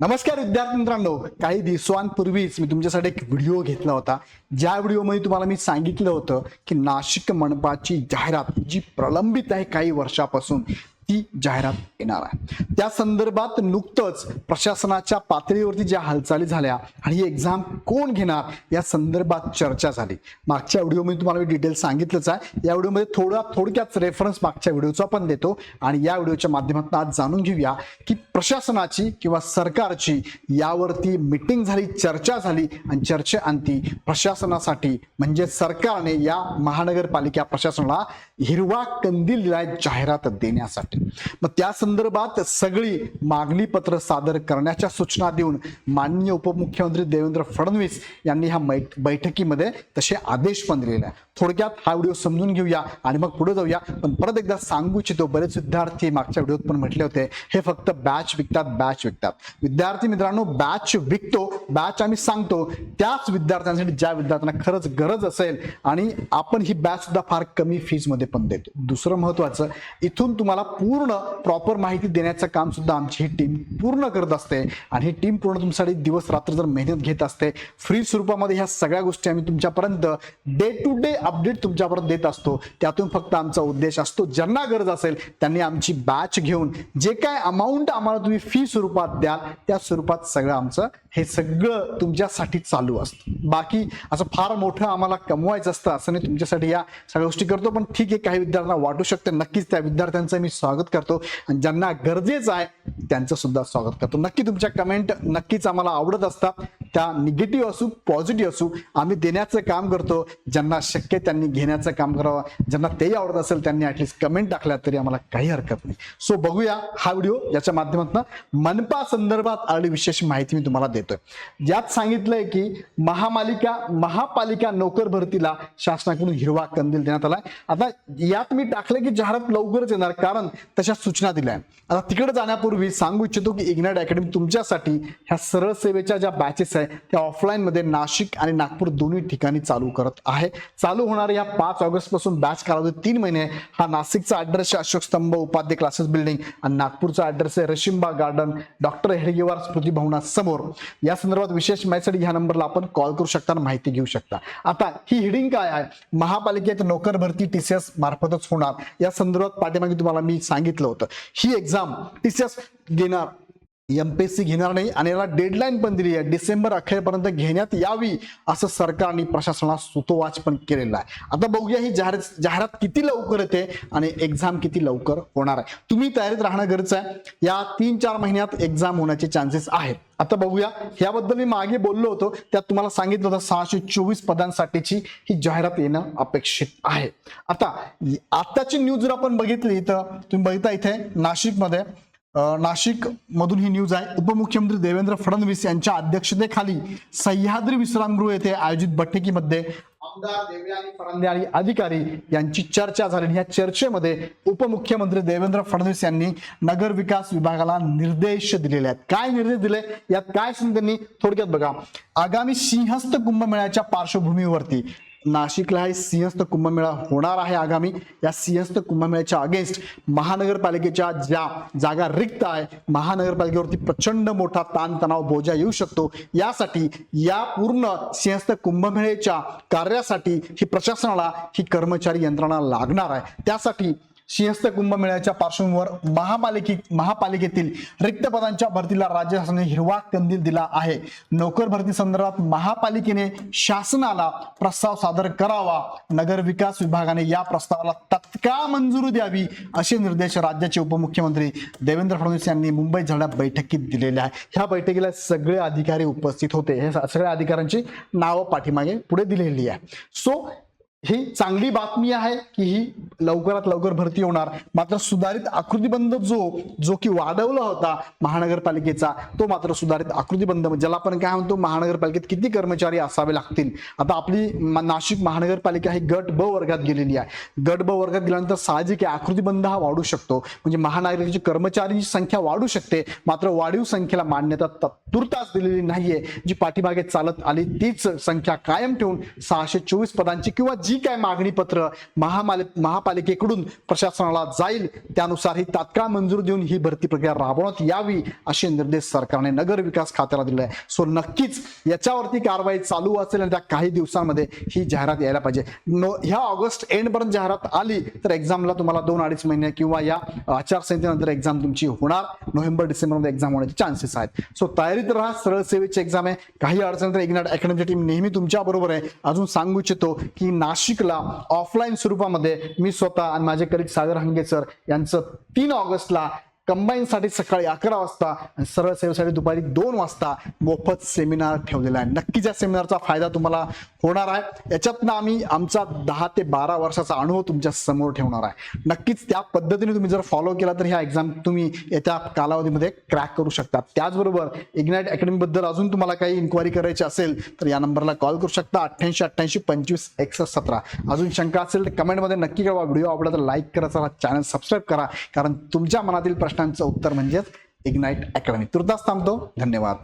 नमस्कार विद्यार्थी मित्रांनो काही दिवसांपूर्वीच मी तुमच्यासाठी एक व्हिडिओ घेतला होता. ज्या व्हिडिओमध्ये तुम्हाला मी सांगितलं होतं की नाशिक मनपाची जाहिरात जी प्रलंबित आहे काही वर्षापासून ती जाहिरात येणार आहे. त्या संदर्भात नुकतंच प्रशासनाच्या पातळीवरती ज्या हालचाली झाल्या आणि ही एक्झाम कोण घेणार या संदर्भात चर्चा झाली. मागच्या व्हिडिओमध्ये तुम्हाला मी डिटेल सांगितलंच आहे. या व्हिडिओमध्ये थोडा थोडक्यात रेफरन्स मागच्या व्हिडिओचा पण देतो. आणि या व्हिडिओच्या माध्यमातून आज जाणून घेऊया की प्रशासनाची किंवा सरकारची यावरती मिटिंग झाली चर्चा झाली आणि चर्चेअंती प्रशासनासाठी. म्हणजे सरकारने या महानगरपालिका प्रशासनाला हिरवा कंदील दिलाय जाहिरात देण्यासाठी. मग त्या संदर्भात सगळी मागणी पत्र सादर करण्याच्या सूचना देऊन माननीय उपमुख्यमंत्री देवेंद्र फडणवीस यांनी ह्या मै- बैठकीमध्ये तसे आदेश पण दिलेले आहे थोडक्यात हा व्हिडिओ समजून घेऊया आणि मग पुढे जाऊया. पण परत एकदा सांगू इच्छितो बरेच विद्यार्थी मागच्या व्हिडिओत पण म्हटले होते हे फक्त बॅच विकतात बॅच विकतात. विद्यार्थी मित्रांनो बॅच विकतो बॅच आम्ही सांगतो त्याच विद्यार्थ्यांसाठी ज्या विद्यार्थ्यांना खरंच गरज असेल आणि आपण ही बॅच सुद्धा फार कमी फीजमध्ये पण देतो. दुसरं महत्वाचं इथून तुम्हाला पूर्ण प्रॉपर माहिती देण्याचं काम सुद्धा आमची ही टीम पूर्ण करत असते. आणि ही टीम पूर्ण तुमच्यासाठी दिवस रात्र जर मेहनत घेत असते फ्री स्वरूपामध्ये ह्या सगळ्या गोष्टी आम्ही तुमच्यापर्यंत डे टू डे अपडेट तुमच्यापर्यंत देत असतो. त्यातून फक्त आमचा उद्देश असतो ज्यांना गरज असेल त्यांनी आमची बॅच घेऊन जे काय अमाऊंट आम्हाला तुम्ही फी स्वरूपात द्याल त्या स्वरूपात सगळं आमचं हे सगळं तुमच्यासाठी चालू असतं. बाकी असं फार मोठं आम्हाला कमवायचं असतं असं मी तुमच्यासाठी या सगळ्या गोष्टी करतो पण ठीक आहे काही विद्यार्थ्यांना वाटू शकते नक्कीच त्या विद्यार्थ्यांचं मी स्वागत करतो. आणि ज्यांना गरजेचं आहे त्यांचं सुद्धा स्वागत करतो. नक्की तुमच्या कमेंट नक्कीच आम्हाला आवडत असतात. त्या निगेटिव्ह असू पॉझिटिव्ह असू आम्ही देण्याचं काम करतो. ज्यांना शक्य त्यांनी घेण्याचं काम करावं. ज्यांना तेही आवडत असेल त्यांनी ऍटलीस्ट कमेंट टाकल्या तरी आम्हाला काही हरकत नाही. सो बघूया हा व्हिडिओ याच्या माध्यमातून मनपा संदर्भात आलेली विशेष माहिती मी तुम्हाला देतोय. यात सांगितलंय की महामालिका महापालिका नोकर भरतीला शासनाकडून हिरवा कंदील देण्यात आलाय. आता यात मी टाकलं की जाहिरात लवकरच येणार कारण तशा सूचना दिल्या आहेत. आता तिकडे जाण्यापूर्वी सांगू इच्छितो की इग्नाइट अकॅडमी तुमच्यासाठी ह्या सरळ सेवेच्या ज्या बॅचेस आहे ते ऑफलाईन मध्ये नाशिक आणि नागपूर दोन्ही ठिकाणी चालू करत आहे. चालू होणारे या पाच ऑगस्टपासून बॅच कालावधी तीन महिने हा नाशिकचा ऍड्रेस आहे अशोक स्तंभ उपाध्य क्लासेस बिल्डिंग आणि नागपूरचा ऍड्रेस आहे रशिंबा गार्डन डॉक्टर हेडगेवार स्मृती भवना समोर या संदर्भात विशेष माहितीसाठी ह्या नंबरला आपण कॉल करू शकता आणि माहिती घेऊ शकता. आता ही हिडिंग काय आहे? महापालिकेत नोकर भरती टीसीएस मार्फतच होणार. या संदर्भात पाठीमागे तुम्हाला मी सांगितलं होतं. ही एक्झाम टीसीएस घेणार. एमपीएससी घेणार नाही आणि याला डेडलाईन पण दिली आहे. डिसेंबर अखेरपर्यंत घेण्यात यावी असं सरकारने प्रशासनास सुतोवाच पण केलेला आहे. आता बघूया ही जाहिरात जाहिरात किती लवकर येते आणि एक्झाम किती लवकर होणार आहे. तुम्ही तयारीत राहणं गरजेचं आहे. या तीन चार महिन्यात एक्झाम होण्याचे चान्सेस आहेत. आता बघूया याबद्दल मी मागे बोललो होतो. त्यात तुम्हाला सांगितलं होतं सहाशे चोवीस पदांसाठीची ही जाहिरात येणं अपेक्षित आहे. आता आताची न्यूज जर आपण बघितली तर तुम्ही बघता इथे नाशिकमध्ये नाशिक मधून ही न्यूज आहे. उपमुख्यमंत्री देवेंद्र फडणवीस यांच्या अध्यक्षतेखाली सह्याद्री विश्रामगृह येथे आयोजित बैठकीमध्ये आमदार देवयानी फडणवीस आणि अधिकारी यांची चर्चा झाली या चर्चेमध्ये उपमुख्यमंत्री देवेंद्र फडणवीस यांनी नगर विकास विभागाला निर्देश दिलेले आहेत. काय निर्देश दिले? यात काय सांगितलं त्यांनी? थोडक्यात बघा. आगामी सिंहस्थ कुंभमेळ्याच्या पार्श्वभूमीवरती नाशिकला हे सिंहस्थ कुंभमेळा होणार आहे आगामी. या सिंहस्थ कुंभमेळ्याच्या अगेन्स्ट महानगरपालिकेच्या ज्या जागा रिक्त आहे महानगरपालिकेवरती प्रचंड मोठा ताणतणाव बोजा येऊ शकतो. यासाठी या पूर्ण सिंहस्थ कुंभमेळेच्या कार्यासाठी ही प्रशासनाला ही कर्मचारी यंत्रणा लागणार आहे. त्यासाठी सिंहस्थ कुंभमेळ्याच्या पार्श्वभूमीवर महापालिके महापालिकेतील रिक्त पदांच्या भरतीला राज्य शासनाने हिरवा कंदील दिला आहे. नोकर भरती संदर्भात महापालिकेने शासनाला प्रस्ताव सादर करावा. नगर विकास विभागाने या प्रस्तावाला तत्काळ मंजुरी द्यावी असे निर्देश राज्याचे उपमुख्यमंत्री देवेंद्र फडणवीस यांनी मुंबईत झालेल्या बैठकीत दिलेले आहे. ह्या बैठकीला सगळे अधिकारी उपस्थित होते. हे सगळ्या अधिकाऱ्यांची नावं पाठीमागे पुढे दिलेली आहे. सो ही चांगली बातमी आहे की ही लवकरात लवकर भरती होणार. मात्र सुधारित आकृतीबंध जो जो की वाढवला होता महानगरपालिकेचा तो मात्र सुधारित आकृतीबंध म्हणजे ज्याला आपण काय म्हणतो महानगरपालिकेत किती कर्मचारी असावे लागतील? आता आपली नाशिक महानगरपालिका ही गट ब वर्गात गेलेली आहे. गट ब वर्गात गेल्यानंतर साहजिक आहे आकृतीबंध हा वाढू शकतो. म्हणजे महानगरपालिकेची कर्मचारीची संख्या वाढू शकते मात्र वाढीव संख्येला मान्यता तत्पुरताच दिलेली नाहीये. जी पाठीमागे चालत आली तीच संख्या कायम ठेवून सहाशे चोवीस पदांची किंवा जी काय मागणी पत्र महामाल महापालिकेकडून प्रशासनाला जाईल त्यानुसार ही तात्काळ मंजूर देऊन ही भरती प्रक्रिया राबवण्यात यावी असे निर्देश सरकारने नगर विकास खात्याला दिले आहे. सो नक्कीच याच्यावरती कारवाई चालू असेल आणि त्या काही दिवसांमध्ये ही जाहिरात यायला पाहिजे. नो ह्या ऑगस्ट एंड पर्यंत जाहिरात आली तर एक्झामला तुम्हाला दोन अडीच महिने किंवा या आचारसंहितेनंतर एक्झाम तुमची होणार. नोव्हेंबर डिसेंबरमध्ये एक्झाम होण्याचे चान्सेस आहेत. सो तयारीत राहा सरळ सेवेची एक्झाम आहे. काही अडचण तर इग्नाट अकॅडमीची टीम नेहमी तुमच्या बरोबर आहे. अजून सांगू इच्छितो की नाशिकला ऑफलाईन स्वरूपामध्ये मी स्वतः आणि माझे कलिक सागर हंगे सर यांचं तीन ऑगस्टला कंबाईनसाठी सकाळी अकरा वाजता आणि सरळ सेवेसाठी दुपारी दोन वाजता मोफत सेमिनार ठेवलेला आहे. नक्कीच या सेमिनारचा फायदा तुम्हाला होणार आहे. याच्यातनं आम्ही आमचा दहा ते बारा वर्षाचा अनुभव तुमच्यासमोर ठेवणार आहे. नक्कीच त्या पद्धतीने तुम्ही जर फॉलो केला तर ह्या एक्झाम तुम्ही येत्या कालावधीमध्ये क्रॅक करू शकता. त्याचबरोबर इग्नाइट अकॅडमीबद्दल अजून तुम्हाला काही इन्क्वायरी करायची असेल तर या नंबरला कॉल करू शकता. अठ्ठ्याऐंशी अठ्ठ्याऐंशी पंचवीस एकसष्ट सतरा. अजून शंका असेल तर कमेंटमध्ये नक्की कळवा व्हिडिओ आवडला तर लाईक करा चॅनल सबस्क्राईब करा. कारण तुमच्या मनातील प्रश्न प्रश्नांचं उत्तर म्हणजेच इग्नाइट अकॅडमी तुर्तास थांबतो. धन्यवाद.